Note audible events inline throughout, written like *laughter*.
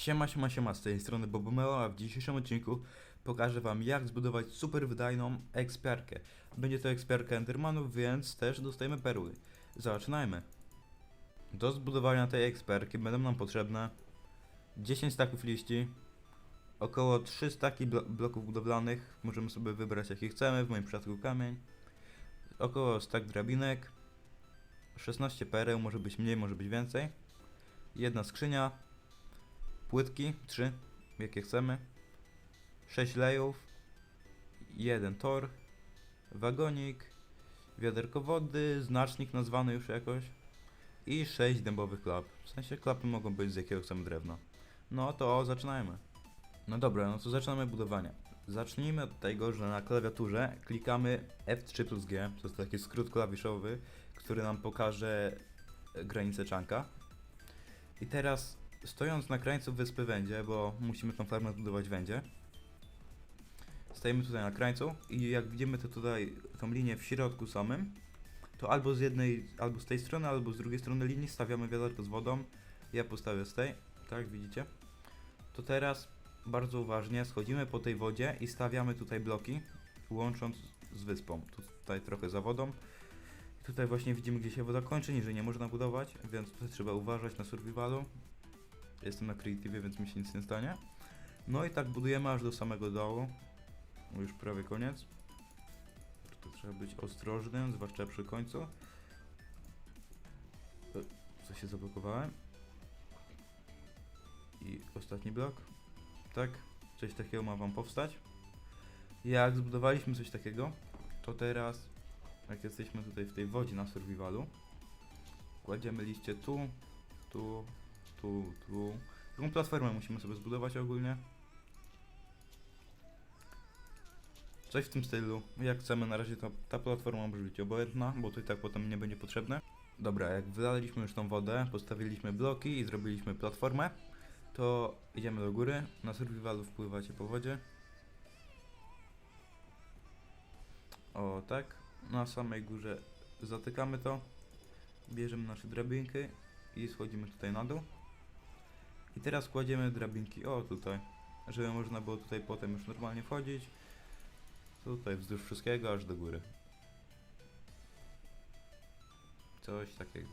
Siema, siema, siema, z tej strony Bobomeo, a w dzisiejszym odcinku pokażę wam jak zbudować super wydajną ekspiarkę. Będzie to ekspiarka Endermanów, więc też dostajemy perły. Zaczynajmy. Do zbudowania tej ekspiarki będą nam potrzebne 10 staków liści, około 3 staki blo bloków budowlanych, możemy sobie wybrać jakie chcemy, w moim przypadku kamień, około stak drabinek, 16 pereł, może być mniej, może być więcej, jedna skrzynia, płytki, 3, jakie chcemy, 6 lejów, jeden tor, wagonik, wiaderko wody, znacznik nazwany już jakoś i 6 dębowych klap. W sensie klapy mogą być z jakiego chcemy drewna. No to zaczynajmy. No dobra, no to zaczynamy budowanie. Zacznijmy od tego, że na klawiaturze klikamy F3 plus G, to jest taki skrót klawiszowy, który nam pokaże granicę czanka. I teraz stojąc na krańcu wyspy Wędzie, bo musimy tą farmę zbudować Wędzie, stajemy tutaj na krańcu i jak widzimy to tutaj tą linię w środku samym, to albo z jednej, albo z tej strony, albo z drugiej strony linii stawiamy wiaderko z wodą. Ja postawię z tej, tak widzicie? To teraz bardzo uważnie schodzimy po tej wodzie i stawiamy tutaj bloki, łącząc z wyspą. Tu- Tutaj trochę za wodą. Tutaj właśnie widzimy, gdzie się woda kończy, niżej nie można budować, więc tutaj trzeba uważać na survivalu. Jestem na creative, więc mi się nic nie stanie. No i tak budujemy aż do samego dołu. Już prawie koniec. Tu trzeba być ostrożnym, zwłaszcza przy końcu. E, Co się zablokowałem? I ostatni blok. Tak, coś takiego ma wam powstać. Jak zbudowaliśmy coś takiego, to teraz, jak jesteśmy tutaj w tej wodzie na survivalu, kładziemy liście tu, tu, tu, tu. Taką platformę musimy sobie zbudować ogólnie. Coś w tym stylu. Jak chcemy, na razie ta, ta platforma może być obojętna, bo to i tak potem nie będzie potrzebne. Dobra, jak wylaliśmy już tą wodę, postawiliśmy bloki i zrobiliśmy platformę, to idziemy do góry. Na survivalu wpływacie po wodzie. O tak. Na samej górze zatykamy to. Bierzemy nasze drabinki i schodzimy tutaj na dół. I teraz kładziemy drabinki, o tutaj, żeby można było tutaj potem już normalnie wchodzić. Tutaj wzdłuż wszystkiego aż do góry. Coś takiego.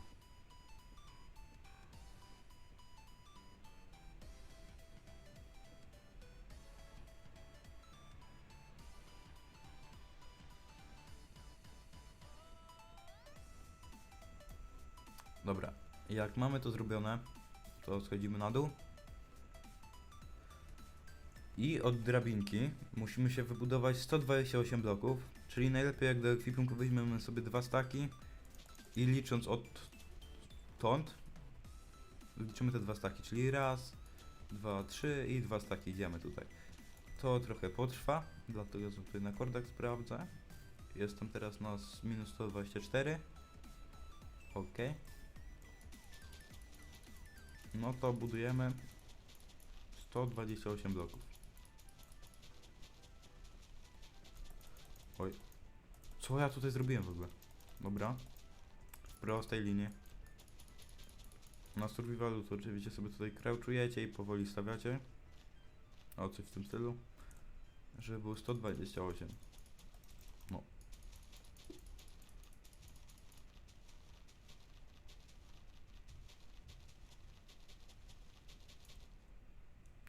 Dobra, jak mamy to zrobione, to schodzimy na dół. I od drabinki musimy się wybudować 128 bloków, czyli najlepiej jak do ekwipunku weźmiemy sobie dwa staki i licząc od tąd liczymy te dwa staki, czyli raz, dwa, trzy i dwa staki idziemy tutaj. To trochę potrwa, dlatego sobie na kordach sprawdzę. Jestem teraz na minus 124. Ok. No to budujemy 128 bloków. Oj. Co ja tutaj zrobiłem w ogóle? Dobra. W prostej linii. Na survivalu to oczywiście sobie tutaj crouchujecie i powoli stawiacie. O, coś w tym stylu. Żeby było 128. No.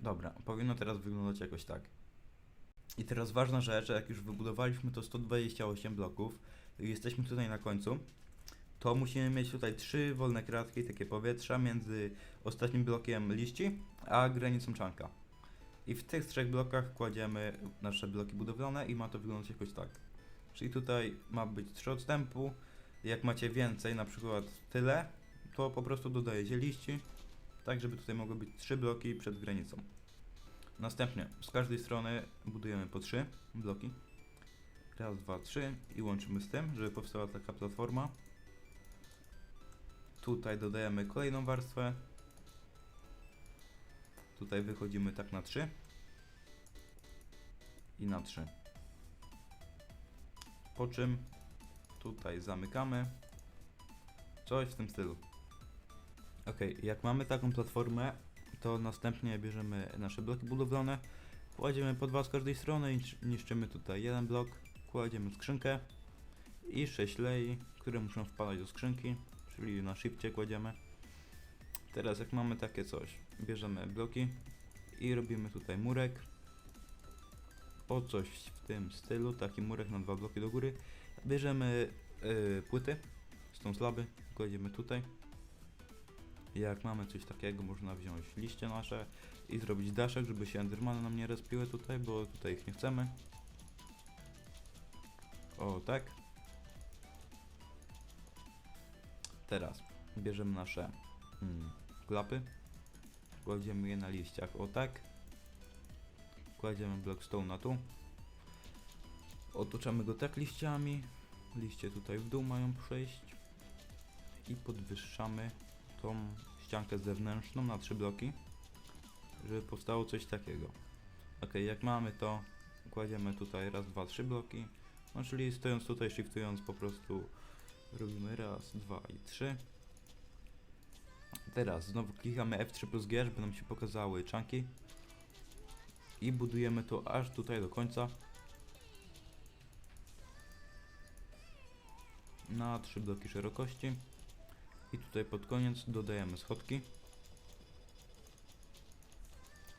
Dobra, powinno teraz wyglądać jakoś tak. I teraz ważna rzecz, jak już wybudowaliśmy to 128 bloków, jesteśmy tutaj na końcu, to musimy mieć tutaj trzy wolne kratki, takie powietrza między ostatnim blokiem liści, a granicą czanka. I w tych trzech blokach kładziemy nasze bloki budowlane i ma to wyglądać jakoś tak. Czyli tutaj ma być trzy odstępu, jak macie więcej, na przykład tyle, to po prostu dodajecie liści, tak żeby tutaj mogły być trzy bloki przed granicą. Następnie z każdej strony budujemy po trzy bloki. Raz, dwa, trzy i łączymy z tym, żeby powstała taka platforma. Tutaj dodajemy kolejną warstwę. Tutaj wychodzimy tak na trzy i na trzy. Po czym tutaj zamykamy. Coś w tym stylu. Ok, jak mamy taką platformę, to następnie bierzemy nasze bloki budowlane, kładziemy po dwa z każdej strony i nisz- niszczymy tutaj jeden blok, kładziemy skrzynkę i 6 lei, które muszą wpadać do skrzynki, czyli na shifcie kładziemy. Teraz jak mamy takie coś, bierzemy bloki i robimy tutaj murek. O coś w tym stylu, taki murek na dwa bloki do góry. Bierzemy y, płyty, z tą slaby, kładziemy tutaj. Jak mamy coś takiego, można wziąć liście nasze i zrobić daszek, żeby się endermany nam nie respiły tutaj, bo tutaj ich nie chcemy. O, tak. Teraz bierzemy nasze mm, klapy, kładziemy je na liściach, o tak. Kładziemy blockstone'a tu. Otoczamy go tak liściami. Liście tutaj w dół mają przejść. I podwyższamy tą ściankę zewnętrzną na trzy bloki, żeby powstało coś takiego. Ok, jak mamy to, kładziemy tutaj raz, dwa, trzy bloki. No, czyli stojąc tutaj, shiftując po prostu robimy raz, dwa i trzy. Teraz znowu klikamy F3 plus G, żeby nam się pokazały czanki. I budujemy to aż tutaj do końca. Na trzy bloki szerokości. I tutaj pod koniec dodajemy schodki.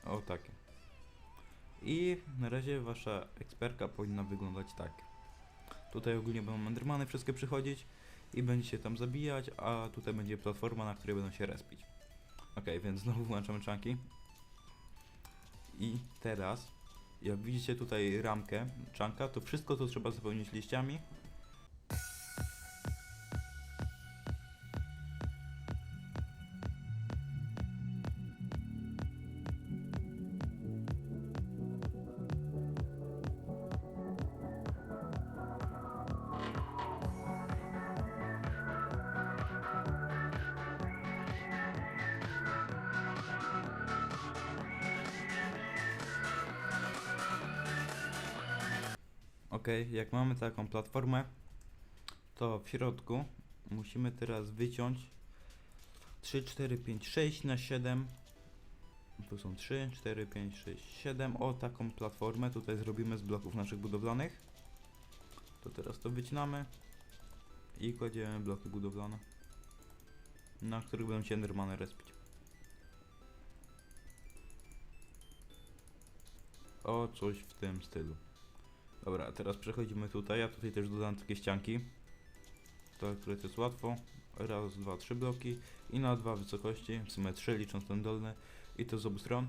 O takie. I na razie wasza eksperka powinna wyglądać tak. Tutaj ogólnie będą endermany wszystkie przychodzić i będziecie tam zabijać, a tutaj będzie platforma, na której będą się respić. Ok, więc znowu włączamy czanki. I teraz, jak widzicie tutaj ramkę, czanka, to wszystko to trzeba zapełnić liściami. Ok, jak mamy taką platformę, to w środku musimy teraz wyciąć 3, 4, 5, 6 na 7. Tu są 3, 4, 5, 6, 7. O taką platformę tutaj zrobimy z bloków naszych budowlanych. To teraz to wycinamy i kładziemy bloki budowlane, na których będą się endermany respić. O coś w tym stylu. Dobra, teraz przechodzimy tutaj. Ja tutaj też dodam takie ścianki. To, które to jest łatwo. Raz, dwa, trzy bloki i na dwa wysokości, w sumie trzy licząc ten dolny i to z obu stron.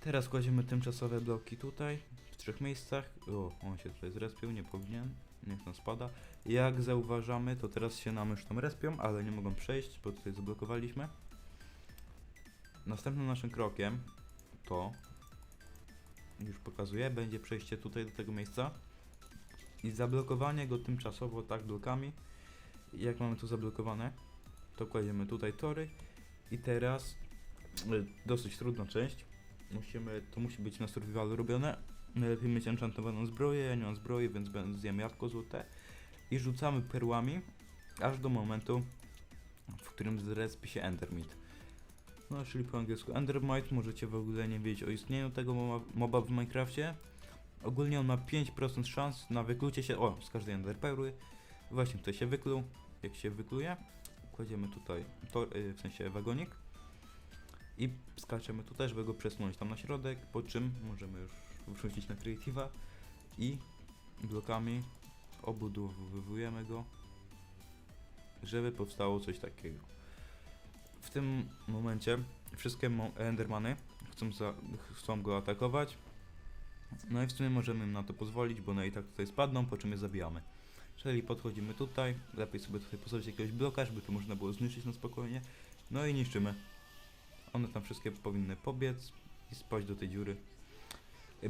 Teraz kładziemy tymczasowe bloki tutaj, w trzech miejscach. O, on się tutaj zrespił, nie powinien, niech tam spada. Jak zauważamy, to teraz się nam już tam respią, ale nie mogą przejść, bo tutaj zablokowaliśmy. Następnym naszym krokiem to już pokazuję, będzie przejście tutaj do tego miejsca i zablokowanie go tymczasowo tak blokami. Jak mamy tu zablokowane, to kładziemy tutaj tory i teraz y, dosyć trudna część. Musimy, to musi być na survivalu robione. Najlepiej mieć enchantowaną zbroję, ja nie mam zbroi, więc zjem jabłko złote i rzucamy perłami aż do momentu, w którym zrespi się Endermit. No, czyli po angielsku Endermite, możecie w ogóle nie wiedzieć o istnieniu tego moba, w Minecrafcie. Ogólnie on ma 5% szans na wyklucie się, o, z każdej enderperły. Właśnie tutaj się wykluł. Jak się wykluje, kładziemy tutaj, to, y, w sensie wagonik. I skaczemy tutaj, żeby go przesunąć tam na środek, po czym możemy już wrzucić na creative'a i blokami obudowujemy go, żeby powstało coś takiego. W tym momencie wszystkie Endermany chcą, za, chcą go atakować. No i w sumie możemy im na to pozwolić, bo one i tak tutaj spadną, po czym je zabijamy. Czyli podchodzimy tutaj, lepiej sobie tutaj postawić jakiegoś bloka, żeby to można było zniszczyć na spokojnie. No i niszczymy. One tam wszystkie powinny pobiec i spaść do tej dziury.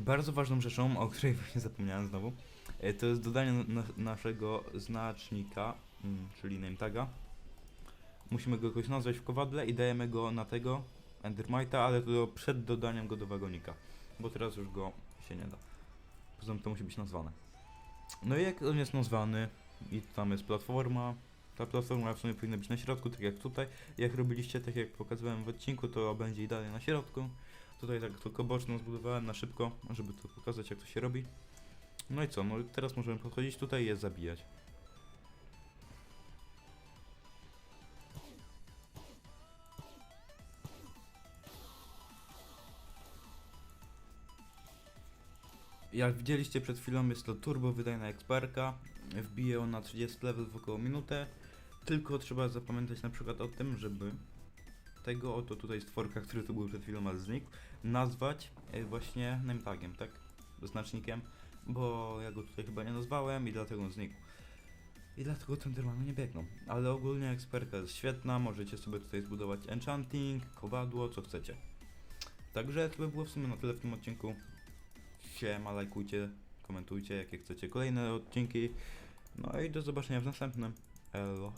Bardzo ważną rzeczą, o której *laughs* właśnie zapomniałem znowu, e, to jest dodanie na, naszego znacznika, mm, czyli name taga. Musimy go jakoś nazwać w kowadle i dajemy go na tego Endermite'a, ale to przed dodaniem go do wagonika, bo teraz już go się nie da. Poza tym to musi być nazwane. No i jak on jest nazwany i tam jest platforma Ta platforma w sumie powinna być na środku, tak jak tutaj. Jak robiliście, tak jak pokazywałem w odcinku, to będzie i dalej na środku. Tutaj tak tylko boczną zbudowałem na szybko, żeby to pokazać jak to się robi. No i co, no teraz możemy podchodzić tutaj i je zabijać. Jak widzieliście przed chwilą jest to turbo wydajna eksperka. Wbije on na 30 level w około minutę. Tylko trzeba zapamiętać na przykład o tym, żeby tego oto tutaj stworka, który tu był przed chwilą, ale znikł, nazwać e, właśnie name tagiem, tak? Znacznikiem, bo ja go tutaj chyba nie nazwałem i dlatego on znikł. I dlatego Tendermany nie biegną. Ale ogólnie eksperka jest świetna, możecie sobie tutaj zbudować enchanting, kowadło, co chcecie. Także to by było w sumie na tyle w tym odcinku. Siema, lajkujcie, komentujcie jakie chcecie kolejne odcinki. No i do zobaczenia w następnym. Elo.